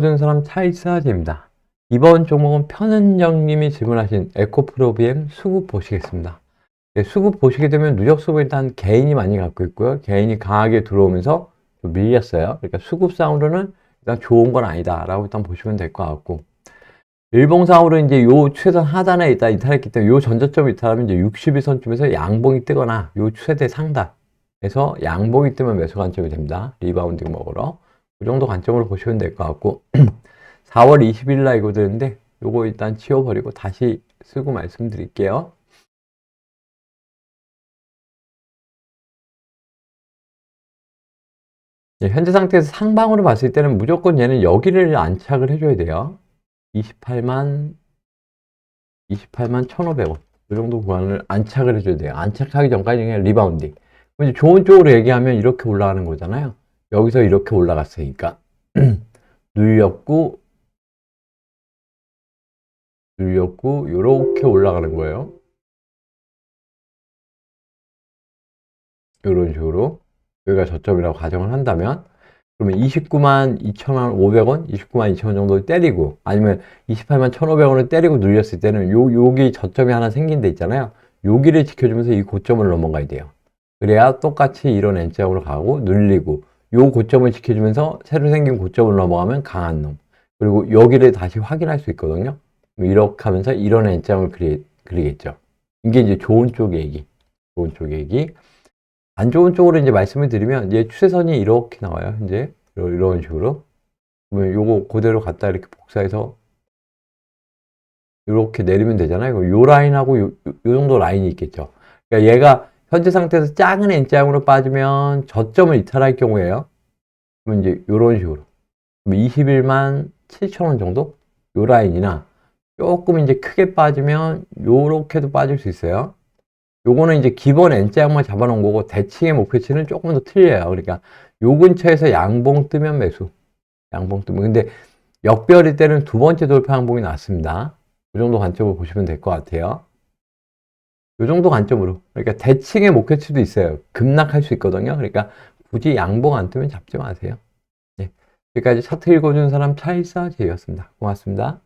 모든 사람 차이사제입니다. 이번 종목은 편은정님이 질문하신 에코프로비엠 수급 보시겠습니다. 네, 수급 보시게 되면 누적 수급 일단 개인이 많이 갖고 있고요. 개인이 강하게 들어오면서 좀 밀렸어요. 그러니까 수급 상으로는 일단 좋은 건 아니다라고 일단 보시면 될 것 같고 일봉상으로 이제 요 최선 하단에 있다 이탈했기 때문에 요 전저점이 이탈하면 이제 61선쯤에서 양봉이 뜨거나 요 최대 상단에서 양봉이 뜨면 매수 관점이 됩니다. 리바운딩 먹으러. 그 정도 관점으로 보시면 될 것 같고 4월 20일 날 이거 되는데 요거 일단 치워버리고 다시 쓰고 말씀드릴게요. 네, 현재 상태에서 상방으로 봤을 때는 무조건 얘는 여기를 안착을 해줘야 돼요. 28만 28만 1,500원 이 정도 구간을 안착을 해줘야 돼요. 안착하기 전까지 그냥 리바운딩. 좋은 쪽으로 얘기하면 이렇게 올라가는 거잖아요. 여기서 이렇게 올라갔으니까 눌렸고 눌렸고 이렇게 올라가는 거예요. 이런 식으로 여기가 저점이라고 가정을 한다면 그러면 29만 2천원 500원, 29만 2천원 정도 때리고 아니면 28만 1,500원을 때리고 눌렸을 때는 요 여기 저점이 하나 생긴 데 있잖아요. 여기를 지켜주면서 이 고점을 넘어가야 돼요. 그래야 똑같이 이런 N자으로 가고 눌리고 요 고점을 지켜주면서 새로 생긴 고점을 넘어가면 강한 놈. 그리고 여기를 다시 확인할 수 있거든요. 이렇게 하면서 이런 N자을 그리, 그리겠죠. 이게 이제 좋은 쪽 얘기. 좋은 쪽 얘기. 안 좋은 쪽으로 이제 말씀을 드리면 이제 추세선이 이렇게 나와요. 이제 이런 식으로. 그러면 요거 그대로 갖다 이렇게 복사해서 이렇게 내리면 되잖아요. 요 라인하고 요, 요 정도 라인이 있겠죠. 그러니까 얘가 현재 상태에서 작은 N자형으로 빠지면 저점을 이탈할 경우에요. 그러면 이제 이런 식으로. 21만 7천원 정도? 요 라인이나 조금 이제 크게 빠지면 요렇게도 빠질 수 있어요. 요거는 이제 기본 N자형만 잡아놓은 거고 대칭의 목표치는 조금 더 틀려요. 그러니까 요 근처에서 양봉 뜨면 매수. 양봉 뜨면. 근데 역별일 때는 두 번째 돌파 양봉이 났습니다. 그 정도 관점으로 보시면 될 것 같아요. 이 정도 관점으로. 그러니까 대칭의 목표치도 있어요. 급락할 수 있거든요. 그러니까 굳이 양봉 안 뜨면 잡지 마세요. 네. 여기까지 차트 읽어준 사람 차일사 제이였습니다. 고맙습니다.